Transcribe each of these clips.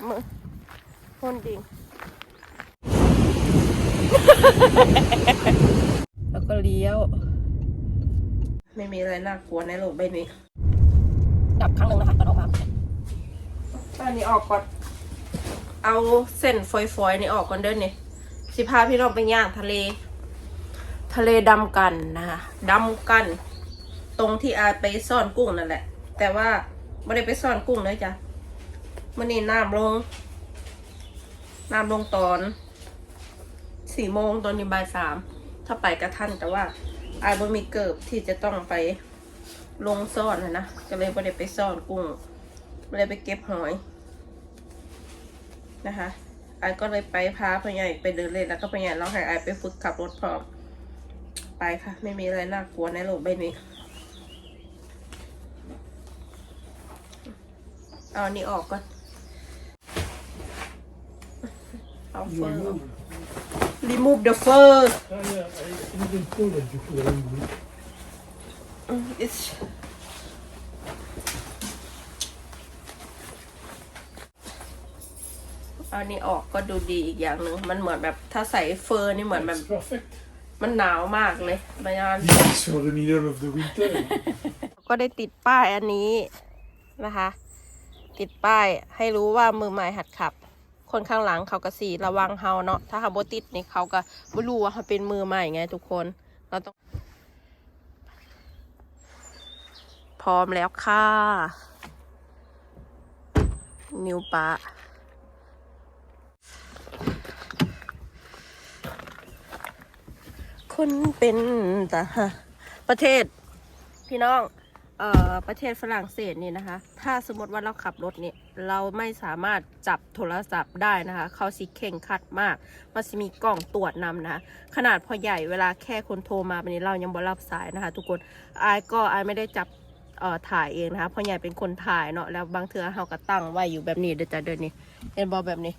บมือพ่นดิงแล้วก็เลี้ยว ไม่มีอะไรน่ากลัวในโลกใบนี้ ดับครั้งหนึ่งนะคะตอนออกมาตอนนี้ออกก่อน เอาเส้นฝอยๆนี่ออกก่อนเด้อนี่สิพาพี่น้องไปย่างทะเล ทะเลดำกันนะคะดำกัน ตรงที่อาไปซ่อนกุ้งนั่นแหละ แต่ว่าไม่ได้ไปซ่อนกุ้งเลยจ้ะ มื่อนี้น้ำลง น้ำลงตอนสี่โมงตอนนี้บ่ายสามถ้าไปกระทันแต่ว่าอาบ่มีเกิบที่จะต้องไปลงซ่อนนะนะก็เลยไม่ได้ไปซ่อนกุ้งไม่ได้ไปเก็บหอยนะคะอาก็เลยไปพาพ่อใหญ่ไปเดินเล่นแล้วก็พ่อใหญ่เราให้อาไปฝึกขับรถพร้อมไปค่ะ ไม่มีอะไรน่ากลัวในโลกใบนี้เอาอันนี้ออกก่อน เอาเฟอร์ remove the fur Ah, yeah, I didn't pull it, du coup, elle a voulu. it's เอาอันนี้ออกก็ดูดีอีกอย่างหนึ่งมันเหมือนแบบถ้าใส่เฟอร์นี่เหมือนแบบ It's perfect. มันหนาวมากเลยบรรยากาศ It's for the middle of the winter. ก็ได้ติดป้ายอันนี้นะคะ ติดป้ายให้รู้ว่ามือใหม่หัดขับ คนข้างหลังเขาก็สีระวังเฮาเนาะถ้าเขาบติดนี่เขาก็บ่รู้ว่าเขาเป็นมือใหม่ไงทุกคนเราต้อง พร้อมแล้วค่ะ นิวปะคนเป็นตาประเทศพี่น้อง เอ่อประเทศฝรั่งเศสนี่นะคะ ถ้าสมมติว่าเราขับรถเนี่ยเราไม่สามารถจับโทรศัพท์ได้นะคะ เขาสิเข่งคัดมาก มันจะมีกล่องตรวจนำนะะขนาดพอใหญ่เวลาแค่คนโทรมาแบบนี้เรายังบ่รับสายนะคะ ทุกคนอายก็อายไม่ได้จับเอ่อถ่ายเองนะคะพราะใหญ่เป็นคนถ่ายเนาะแล้วบางเทือเขาก็ตั้งไว้อยู่แบบนี้เดี๋ยวจะเดินนี่เห็นบอแบบนี้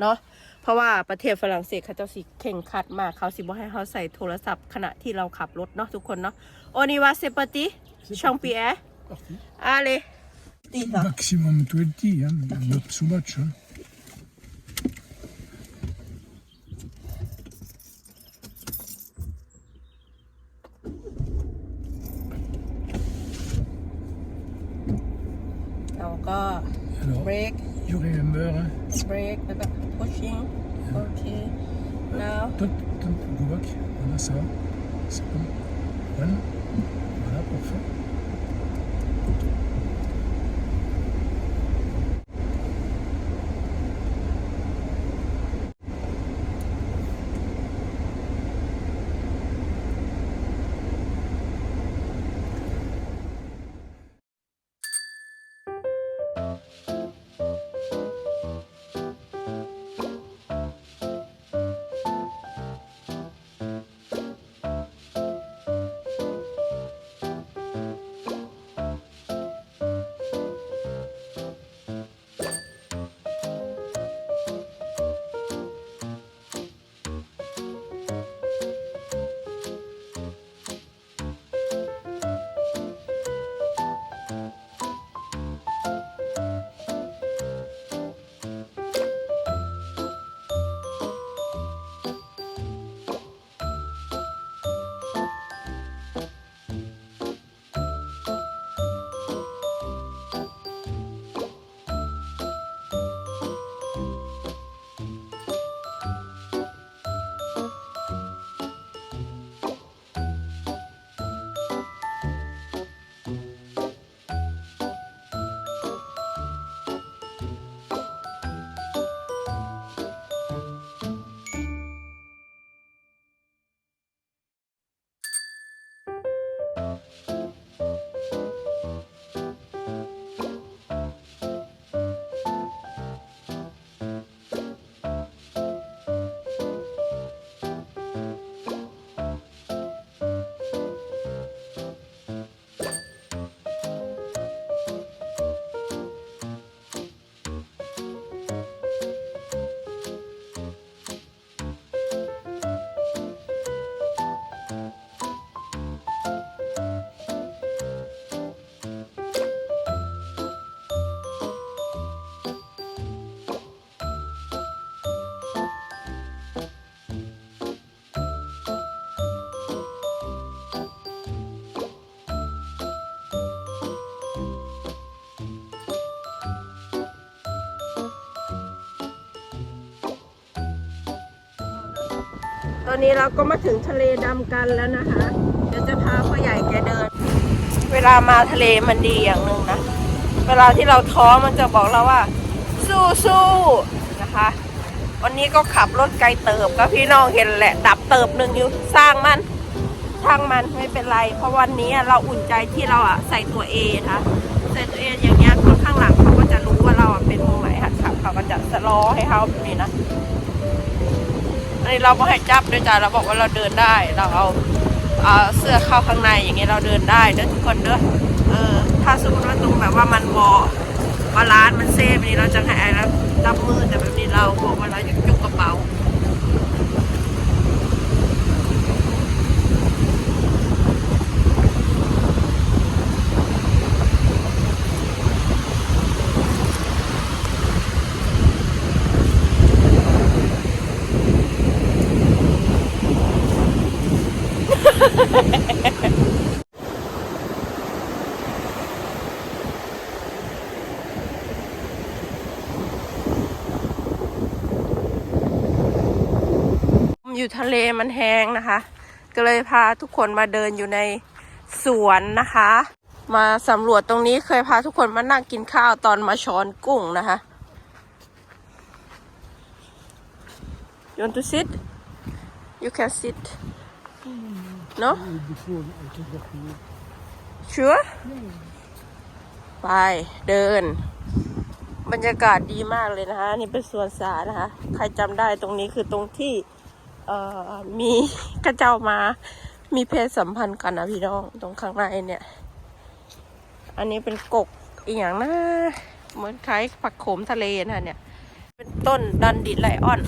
เนาะเพราะว่าประเทศฝรั่งเศสเขาเจ้าสิเข่งครัดมากเขาสิบ่ให้เขาใส่โทรศัพท์ขณะที่เราขับรถเนาะทุกคนเนาะโอนิวาเซปติชองปีแอ Parti. อาเลตีค่ะ Maximum 20, hein, not so much. Hein. เราก็ Alors, เบรก you remember, hein? เบรกแล้วก็ pushing โอเค now Top, top, go back. Voilà, ça va. C'est bon. Voilà. Voilà, parfait. Uh-huh. ตอนนี้เราก็มาถึงทะเลดำกันแล้วนะคะ เดี๋ยวจะพาพ่อใหญ่แกเดิน เวลามาทะเลมันดีอย่างหนึ่งนะ เวลาที่เราท้อมันจะบอกเราว่า สู้สู้นะคะ วันนี้ก็ขับรถไกลเติบก็พี่น้องเห็นแหละ ดับเติบหนึ่งอยู่สร้างมันช่างมันไม่เป็นไร เพราะวันนี้เราอุ่นใจที่เราอะใส่ตัวเอนะคะใส่ตัวเออย่างเงี้ยคนข้างหลังเขาก็จะรู้ว่าเราอะเป็นมือใหม่หัดขับเขาก็จะสล้อให้เขาแบบนี้นะ อันนี้เราไม่ให้จับด้วยจ้ะเราบอกว่าเราเดินได้ เราเอาเอาเสื้อเข้าข้างในอย่างเงี้ยเราเดินได้เด้อทุกคนเด้อเออถ้าสมมติว่าตรงแบบว่ามันบอบาลานซ์มันเซฟนี้เราจะให้ไอ้แล้วรับมือแต่แบบนี้เราบอกว่าเราอยากจุกกระเป๋า อยู่ทะเลมันแห้งนะคะ ก็เลยพาทุกคนมาเดินอยู่ในสวนนะคะ มาสำรวจตรงนี้เคยพาทุกคนมานั่งกินข้าวตอนมาช้อนกุ้งนะคะ You want to sit? You can sit. No? Sure? ไปเดิน บรรยากาศดีมากเลยนะคะนี่เป็นสวนสาธารณะนะคะ ใครจำได้ตรงนี้คือตรงที่มีกระเจ้ามา มีเพศสัมพันธ์กันนะพี่น้องตรงข้างในเนี่ย อันนี้เป็นกกอีกอย่างนะเหมือนคล้ายผักโขมทะเลนะเนี่ย เป็นต้นดันดิไลออน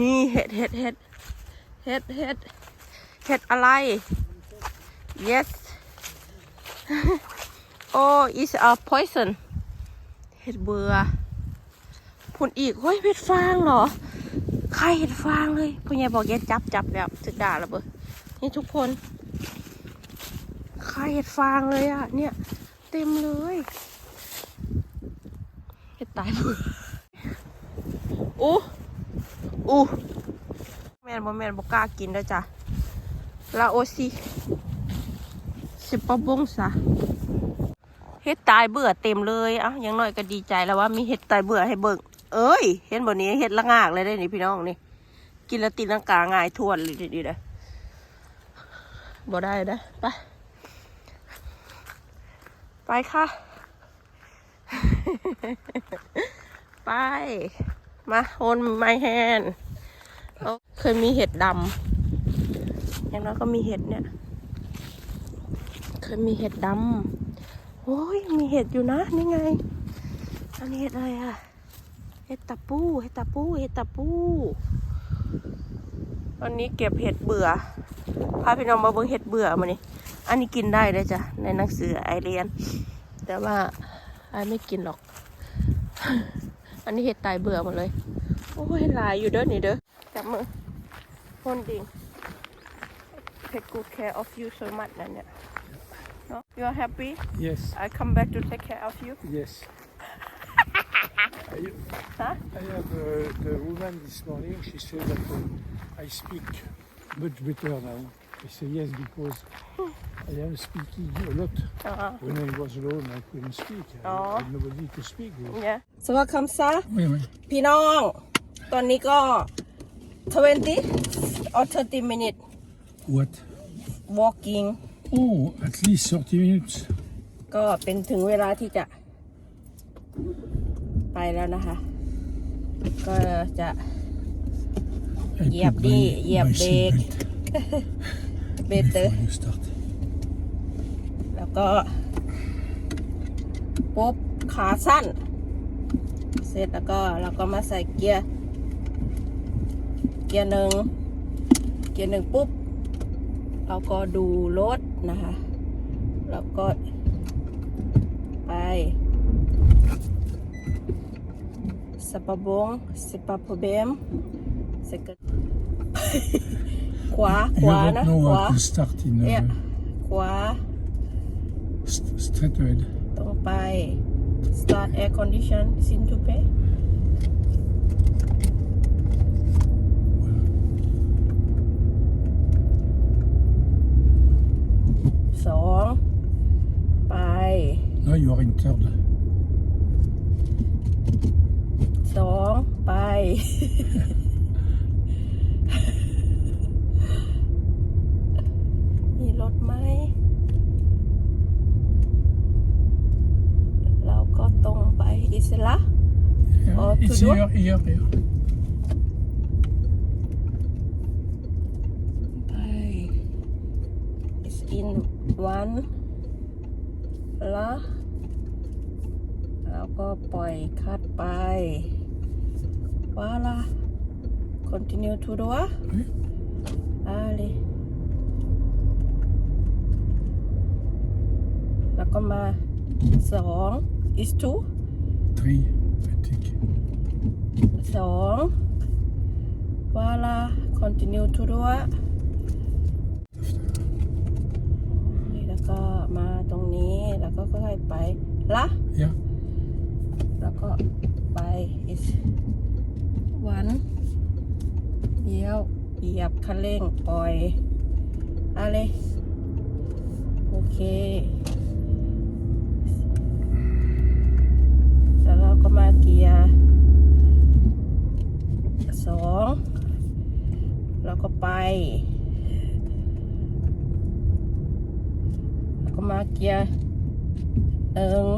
นี่เห็ดเห็ดเห็ดเห็ดเห็ดเห็ดอะไร yes oh is a poison เห็ดเบื่อพุ่นอีกเฮ้ยเห็ดฟางเหรอ ใครเห็ดฟางเลยพ่อใหญ่บอกแกจับจับแล้วจะด่าแล้วเบอร์นี่ทุกคน ใครเห็ดฟางเลยอะเนี่ย เต็มเลยเห็ดตายเบื่ออู้ อู้แมนบ่แมนบ่กล้ากินเด้อจ้ะลาโอซิสิปบงซะเฮ็ดตายเบื่อเต็มเลยอะยังน้อยก็ดีใจแล้วว่ามีเห็ดตายเบื่อให้เบิ่งเอ้ย เห็นบ่นี้เห็ดละงากเลยได้นี่พี่น้องนี่ กินแล้วตีลังกาง่ายทวนเลยดีๆเด้อบ่ได้เด้อไปไปค่ะ ไป มาโอนไม้แฮน เคยมีเห็ดดำอย่างนั้นก็มีเห็ดเนี่ย เคยมีเห็ดดำโอ้ยมีเห็ดอยู่นะนี่ไงอันนี้เห็ดอะไรอะเห็ดตะปูเห็ดตะปูเห็ดตะปูวันนี้เก็บเห็ดเบื่อพาพี่น้องมาเบิ่งเห็ดเบื่อมานี่อันนี้กินได้เลยจ้ะในหนังสือไอเรียน แต่ว่าไอไม่กินหรอก อันนี้เห็ดตายเบื่อหมดเลย โอ้ยหลายอยู่เด้อนี่เด้อจับมือ คนดิง take good care of you so much นั่นเนี่ย no you are happy Yes, I come back to take care of you yes. I, Huh? I have uh, the woman this morning. She said that uh, I speak much better now. I say yes because I am speaking a lot. อ๋อ When I was alone, I couldn't speak. I Oh. had nobody to speak with. เนี่ยสวัสดีคำซะ Oui, oui. พี่น้อง ตอนนี้ก็ 20 or 30 minutes What? walking Oh, at least 30 minutes. ก็เป็นถึงเวลาที่จะไปแล้วนะคะ ก็จะ I Yep, put the- yep, my big. seatbelt เบเตอ before you start. แล้วก็ปุ๊บขาสั้น เสร็จแล้วก็เราก็มาใส่เกียร์ เกียร์หนึ่ง เกียร์หนึ่งปุ๊บ เราก็ดูรถนะคะ แล้วก็ไปสปะบงสปะพเบมสกดขวาข You วา don't นะ know ขวา how to start in uh, Yeah. ขวา st- straight ahead. ตรงไป start air condition sin to pay Voilà. สองไป Là, il y aura une third. สองไป มีรถไหม เราก็ตรงไปอิสระ Yeah, Oh, it's to do? here, here, here. ไป is in one ละ แล้วก็ปล่อยคัดไปว่าละ continue to the Oui. อะไรแล้วก็มาสอง is two Three, I think. สองว่าละ continue to the แล้วก็มาตรงนี้แล้วก็ค่อยๆไปละ Yeah. แล้วก็ไป is one เดียวเหยียบคันเร่งปล่อยอะไรโอเคแล้วเราก็มาเกียร์สองแล้วก็ไปแล้วก็มาเกียร์หนึ่ง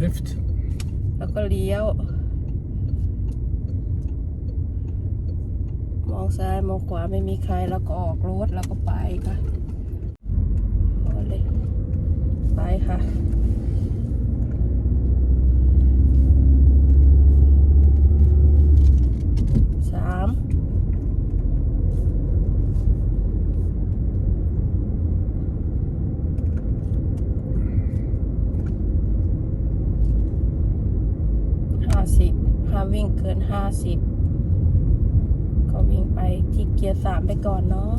Left. แล้วก็เลี้ยว มองซ้ายมองขวาไม่มีใครแล้วก็ออกรถแล้วก็ไปค่ะเอาเลยไปค่ะสามห้าสิบ ห้ามวิ่งเกินห้าสิบก็วิ่งไปที่เกียร์สามไปก่อนเนาะ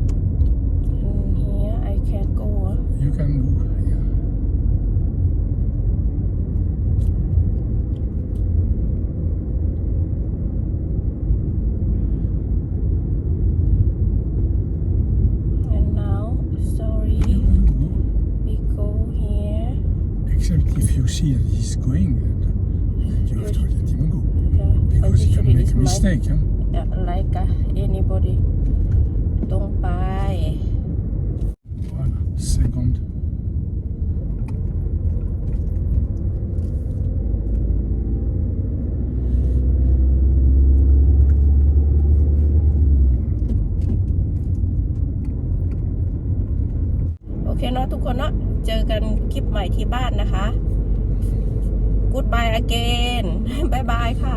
And here I can go อะ You can go. Yeah. and now sorry You go. we go here Except if you see that he's going, then you have to let him go. yeah, Because he can usually make it's a my- mistake. Huh? yeah, like uh, anybody ตรงไป Voilà. Second. โอเคเนาะทุกคนเนาะเจอกันคลิปใหม่ที่บ้านนะคะ Goodbye again บายบายค่ะ